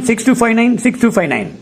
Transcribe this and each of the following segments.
six two five nine six two five nine.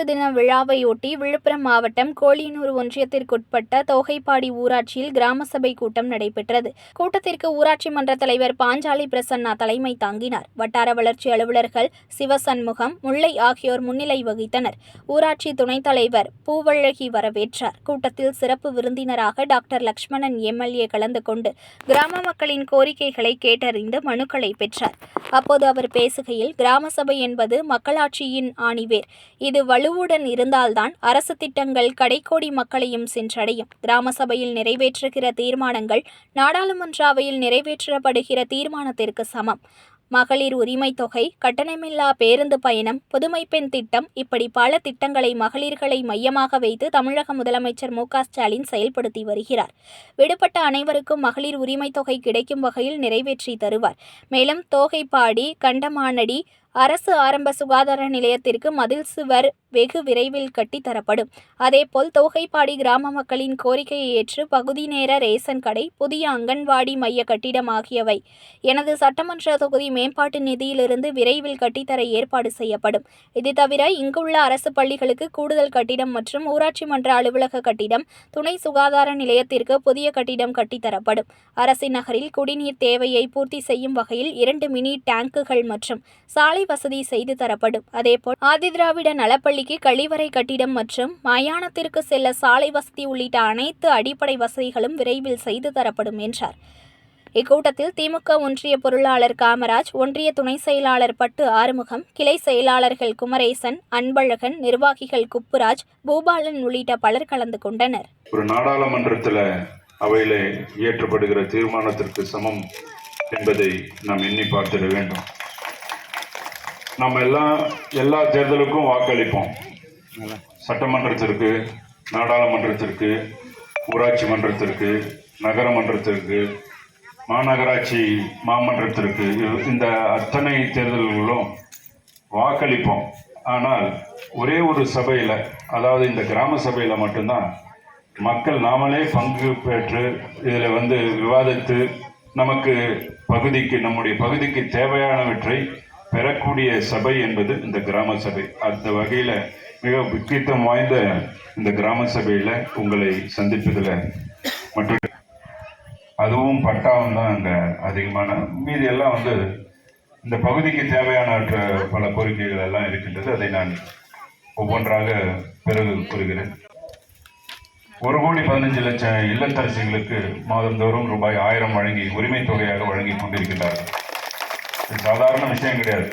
குடியரசு தின விழாவையொட்டி விழுப்புரம் மாவட்டம் கோழியனூர் ஒன்றியத்திற்குட்பட்ட தோகைப்பாடி ஊராட்சியில் கிராம சபை கூட்டம் நடைபெற்றது. கூட்டத்திற்கு ஊராட்சி மன்ற தலைவர் பாஞ்சாலி பிரசன்னா தலைமை தாங்கினார். வட்டார வளர்ச்சி அலுவலர்கள் சிவசண்முகம் முல்லை ஆகியோர் முன்னிலை வகித்தனர். ஊராட்சி துணைத் தலைவர் பூவழகி வரவேற்றார். கூட்டத்தில் சிறப்பு விருந்தினராக டாக்டர் லக்ஷ்மணன் எம்எல்ஏ கலந்து கொண்டு கிராம மக்களின் கோரிக்கைகளை கேட்டறிந்து மனுக்களை பெற்றார். அப்போது அவர் பேசுகையில் கிராம சபை என்பது மக்களாட்சியின் ஆணிவேர். இது வலு வலுவுடன் இருந்தால்தான் அரசு திட்டங்கள் கடைக்கோடி மக்களையும் சென்றடையும். கிராம சபையில் நிறைவேற்றுகிற தீர்மானங்கள் நாடாளுமன்ற அவையில் நிறைவேற்றப்படுகிற தீர்மானத்திற்கு சமம். மகளிர் உரிமை தொகை கட்டணமில்லா பேருந்து பயணம் புதுமை பெண் திட்டம் இப்படி பல திட்டங்களை மகளிர்களை மையமாக வைத்து தமிழக முதலமைச்சர் மு. ஸ்டாலின் செயல்படுத்தி வருகிறார். விடுபட்ட அனைவருக்கும் மகளிர் உரிமை தொகை கிடைக்கும் வகையில் நிறைவேற்றி தருவார். மேலும் தோகைப்பாடி கண்டமானடி அரசு ஆரம்ப சுகாதார நிலையத்திற்கு மதில் சுவர் வெகு விரைவில் கட்டித்தரப்படும் அதேபோல் தோகைப்பாடி கிராம மக்களின் கோரிக்கையை ஏற்று பகுதி நேர ரேசன் கடை புதிய அங்கன்வாடி மைய கட்டிடம் ஆகியவை. எனது சட்டமன்ற தொகுதி மேம்பாட்டு நிதியிலிருந்து விரைவில் கட்டித்தர ஏற்பாடு செய்யப்படும். இது தவிர இங்குள்ள அரசு பள்ளிகளுக்கு கூடுதல் கட்டிடம் மற்றும் ஊராட்சி மன்ற அலுவலக கட்டிடம் துணை சுகாதார நிலையத்திற்கு புதிய கட்டிடம் கட்டித்தரப்படும் அரசின் நகரில் குடிநீர் தேவையை பூர்த்தி செய்யும் வகையில் இரண்டு மினி டேங்குகள் மற்றும் சாலை வசதி செய்து தரப்படும். அதேபோல் ஆதிதிராவிட நலப்பள்ளிக்கு கழிவறை கட்டிடம் மற்றும் மயானத்திற்கு செல்ல சாலை வசதி உள்ளிட்ட அனைத்து அடிப்படை வசதிகளும் விரைவில் செய்து தரப்படும் என்றார். இக்கூட்டத்தில் திமுக ஒன்றிய பொருளாளர் காமராஜ் ஒன்றிய துணை செயலாளர் பட்டு ஆறுமுகம் கிளை செயலாளர்கள் குமரேசன் அன்பழகன் நிர்வாகிகள் குப்புராஜ் பூபாலன் உள்ளிட்ட பலர் கலந்து கொண்டனர். ஒரு நாடாளுமன்றத்தில் அவையில் இயற்றப்படுகிற தீர்மானத்திற்கு சமம் என்பதை நாம் எண்ணி பார்த்திட வேண்டும். நம்ம எல்லாம் எல்லா தேர்தலுக்கும் வாக்களிப்போம். சட்டமன்றத்திற்கு நாடாளுமன்றத்திற்கு ஊராட்சி மன்றத்திற்கு நகரமன்றத்திற்கு மாநகராட்சி மாமன்றத்திற்கு இந்த அத்தனை தேர்தல்களும் வாக்களிப்போம். ஆனால் ஒரே ஒரு சபையில் அதாவது இந்த கிராம சபையில் மட்டும்தான் மக்கள் நாமளே பங்கு பெற்று இதில் வந்து விவாதித்து நமக்கு பகுதிக்கு நம்முடைய பகுதிக்கு தேவையானவற்றை பெறக்கூடிய சபை என்பது இந்த கிராம சபை. அந்த வகையில் மிக முக்கியத்துவம் வாய்ந்த இந்த கிராம சபையில் உங்களை சந்திப்பதில் மற்றும் அதுவும் பட்டாவும் தான் அங்கே அதிகமான மீதி எல்லாம் வந்து இந்த பகுதிக்கு தேவையான பல கோரிக்கைகள் எல்லாம் இருக்கின்றது. அதை நான் ஒவ்வொன்றாக பிறகு கூறுகிறேன். ஒரு கோடி பதினஞ்சு லட்சம் இல்லத்தரசிகளுக்கு மாதந்தோறும் ரூபாய் ஆயிரம் வழங்கி உரிமை தொகையாக வழங்கி கொண்டிருக்கிறார்கள் சாதாரண விஷயம் கிடையாது.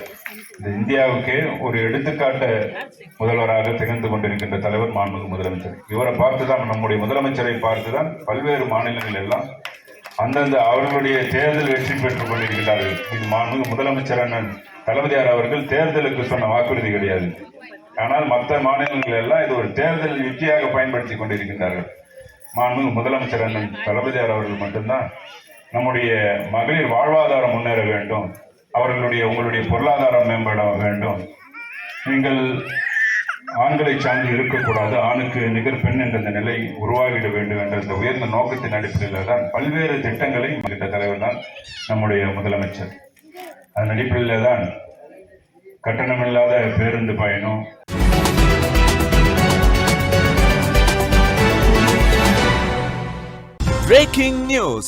இந்த இந்தியாவுக்கே ஒரு எடுத்துக்காட்டு முதல்வராக திகழ்ந்து கொண்டிருக்கின்ற தலைவர் மாண்புமிகு முதலமைச்சர். இவரை பார்த்து தான் நம்முடைய முதலமைச்சரை பார்த்து தான் பல்வேறு மாநிலங்கள் எல்லாம் அந்தந்த அவர்களுடைய தேர்தல் வெற்றி பெற்றுக் கொண்டிருக்கிறார்கள். இது மாண்புமிகு முதலமைச்சர் அண்ணன் தளபதியார் அவர்கள் தேர்தலுக்கு சொன்ன வாக்குறுதி கிடையாது. ஆனால் மற்ற மாநிலங்கள் எல்லாம் இது ஒரு தேர்தல் யுக்தியாக பயன்படுத்தி கொண்டிருக்கின்றார்கள். மாண்புமிகு முதலமைச்சர் அண்ணன் தளபதியார் அவர்கள் மட்டும்தான் நம்முடைய மகளிர் வாழ்வாதாரம் முன்னேற வேண்டும். அவர்களுடைய உங்களுடைய பொருளாதாரம் மேம்பட வேண்டும். நீங்கள் ஆண்களை சார்ந்து இருக்கக்கூடாது. ஆணுக்கு நிகர் பெண் என்ற இந்த நிலை உருவாகிட வேண்டும் என்ற இந்த உயர்ந்த நோக்கத்தின் அடிப்படையில் தான் பல்வேறு திட்டங்களை கிட்ட தலைவர் தான் நம்முடைய முதலமைச்சர். அதன் அடிப்படையில் தான் கட்டணமில்லாத பேருந்து பயணம் Breaking news.